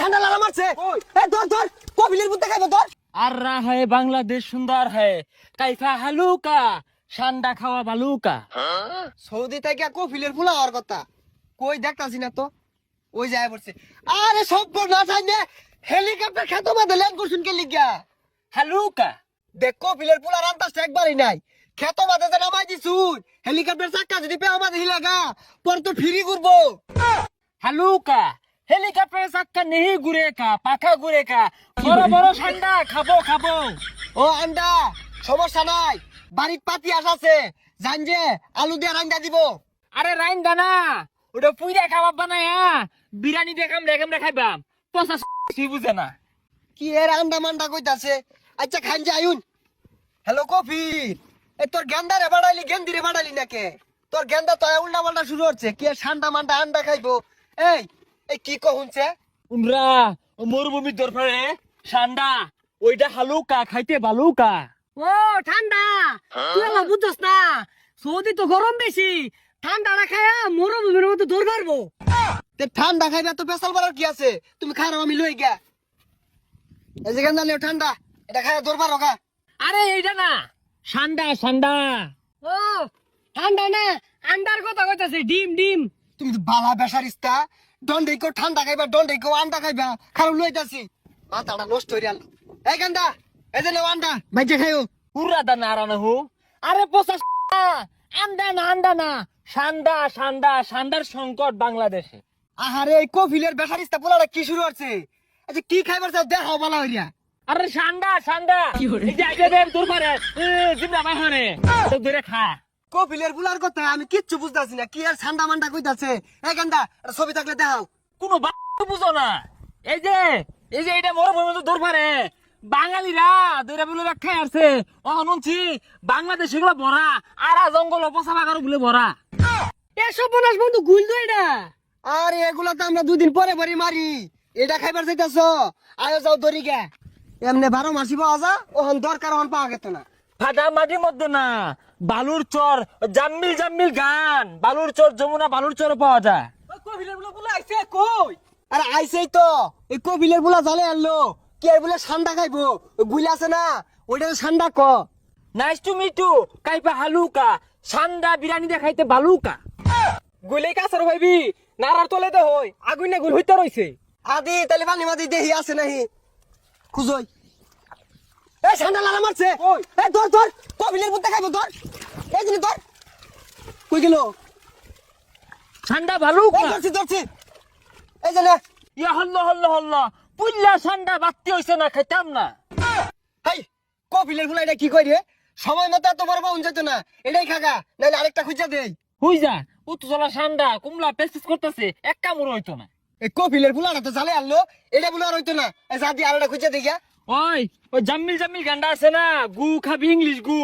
ঠান্ডা লাগা মারছে। এই ধর ধর কপিলের বুদ্ধে খাইবো ধর। আর রা হ্যায় বাংলাদেশ সুন্দর হ্যায় কাইফা হালুকা সান্ডা খাওয়া বালুকা। সৌদি থেকে কপিলের ফুলা হওয়ার কথা। কই দেখতাছি না তো? ওই যায় পড়ছে। আরে সব না চাই না। হেলিকপ্টার খেতো মাঝে ল্যান্ড করছুন কে লিগা হালুকা। দেখ কপিলের ফুলা রান্তাস একবারই নাই। খেতো মাঝে যে নামাই দিছুন। হেলিকপ্টার চাক্কা যদি পেও মাঝে হিলাগা। পর তো ফিরি ঘুরবো। হালুকা হেলিকপ্টার চাক্কা, নেহি ঘুরে কা পাখা ঘুরে কা বড় বড় সান্ডা, খাব খাব। ও আন্ডা, সমস্যা নাই। বাড়ির পাতি আছে জান যে, আলু দিয়ে রান্দা দিব। আরে রাইন দানা ওটা পুইরা খাবার বানায়া বিরিয়ানি দেখাম দেখাম দেখাইবাম পচা সি বুঝে না। কি এর আন্ডা মান্ডা কইতাছে? আচ্ছা খান যে, আয়ুন। Hello, coffee. এ, তোর গেন্দা রে বাড়াইলি গেন্দি রে বাড়াইলি নাকে? তোর গেন্দা তো উল্টা পাল্টা শুরু হচ্ছে। কি আর ঠান্ডা মান্ডা আন্ডা খাইবো? এই এই কি কহুনছে উমরা মরুভূমির দরফারে সান্ডা ওইটা হালুকা খাইতে বালুকা। ও ঠান্ডা। তুই আমার বুঝছস না সৌদি তো গরম বেশি ঠান্ডা না খায়া মরুভূমির মতো দৌড় মারবো। তে ঠান্ডা খাইবে তো পেশাল বাড়ার কি আছে? তুমি খারাপ আমি লই গা এই যে গেন্দা ঠান্ডা এটা খায় রকা আরে এইটা না সান্ডা সান্ডা ও ঠান্ডা না আন্ডার কথা কইতাছে ডিম ডিম। তুমি তো বালা বেসারিস্তা দন্ডে কেউ ঠান্ডা খাইবা দন্ডে কেউ আন্ডা খাইবা খারাপ লইতাছি মাথাটা নষ্ট হয়ে গেল। এই গেন্দা এই যে নেও আন্ডা বাইচে খাইও। পুরা দানা আরানা হু। আরে পচা আন্ডা না আন্ডা না। সান্ডা সান্ডা সান্ডার সংকট বাংলাদেশে। আহারে এই কফিলের বেসারিস্তা পোলাটা কি শুরু হচ্ছে আচ্ছা কি খাইবার চাও দেখাও বালা হইয়া। আরে সান্ডা সান্ডা এই যে আইডিয়া দেব তোর পারে জিন্দা ভাই হরে তো ধরে খা। কফিলের পোলার কথা আমি কিচ্ছু বুঝতাছি না। কি আর ঠান্ডা মান্ডা কইতাছে? এই গেন্দা ছবি থাকলে দেখাও। কোনো বুঝো না। এই যে এই যে এটা মরুভূমি তো দূর পারে। বাঙালিরা দৈরা বলে ব্যাখ্যায় আছে অহনছি বাংলাদেশ এগুলো ভরা আরা জঙ্গল পচা বাগারও বলে ভরা। এসব বনাস বন্ধু গুল তো এটা। আরে এগুলা তো আমরা দুদিন পরে পরে মারি। এটা খাইবার চাইতাছ আয়ো যাও দরি গে এমনি বারো মাসি পাওয়া যা ওহন দরকার ওহন পাওয়া গেত না। ফাটা মাটির মধ্যে না বালুর চর জাম্মিল জাম্মিল গান। বালুর চর যমুনা বালুর চর পাওয়া যায়। আরে আইসেই তো এই কবিলের বুলা জালে আনলো। কি আর বলে ঠান্ডা খাইবো? ওই গুলি আছে না ওইটা ঠান্ডা ক? নাইস টু মিট টু কাইপা হালুকা। সান্ডা বিরিয়ানি দেখাইতে বালুকা। গুলে কাছার ভাইবি নারার তলে দে হই। আগুন না গুল হইতে রইছে। আদি তাহলে বানি মাদি দেহি আছে নাহি। খুঁজই। এই ঠান্ডা লাগা মারছে। এই ধর ধর কবিলের বুতে খাইবো ধর। এই জিনিস ধর। কই গেল? সান্ডা এই বালুকা ধরছি ধরছি। এই যে নে ইয়া হল্ল হল্ল হল্ল। পুল্লা সান্ডা বাত্তি হইছে না খাইতাম না। হাই কপিলের ফুলা এটা কি কই রে? সময় মতো এত বড় পাউন যেত না। এটাই খাগা নাহলে আরেকটা খুঁজা দেই। হুই যা উত্তজলা সান্ডা কুমলা পেস্টিস করতেছে এক কামড় হইতো না। এই কপিলের ফুলাটা তো জালে আনলো এটা বলে আর হইতো না। এই সাদি আরেকটা খুঁজা দেই গা ওই ওই জাম্মিল জাম্মিল গান্ডা আছে না? গু খাবি ইংলিশ গু।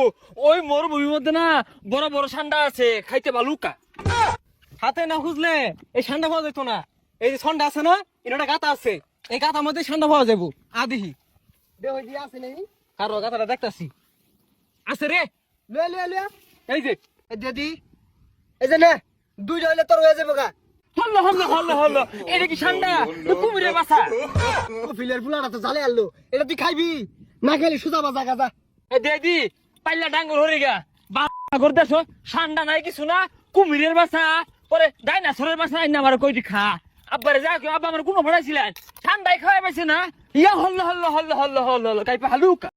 ওই মোর মরুভূমির মধ্যে না বড় বড় সান্ডা আছে খাইতে বালুকা হাতে না খুঁজলে এই সান্ডা পাওয়া যেত না। এই যে সন্ডা আছে না এটা গাতা আছে। এই গাতার মধ্যে সান্ডা পাওয়া যাব আদিহি দে হই দিয়া আছে নাকি কারও গাতাটা দেখতাছি। আছে রে। লয়ে লয়ে লয়ে। এই যে। এই দিদি এই যে নে দুই হইলে তোর হয়ে যাবে গা। হল্ল হল্ল হল্ল হল্ল। এটা কি সান্ডা? কুমিরের বাসা। কপিলের ফুলাটা তো জালে আনলো। এটা তুই খাইবি? না খেলে সুজা বাজা গাজা। এ দেদি পাইলা ডাঙ্গর হরে গা। বাগর দেশ সান্ডা নাই কিছু না কুমিরের বাসা। পরে ডাইনাসরের বাসা আইনা আমার কইটি খা। আব্বারে যা কেউ আব্বা আমার কোনো ফড়াইছিলেন ঠান্ডায় খাওয়াই পাইছে না। ইয়া হল্ল হল্ল হল্ল হল্ল হল্ল হল্ল কাইপা হালুকা।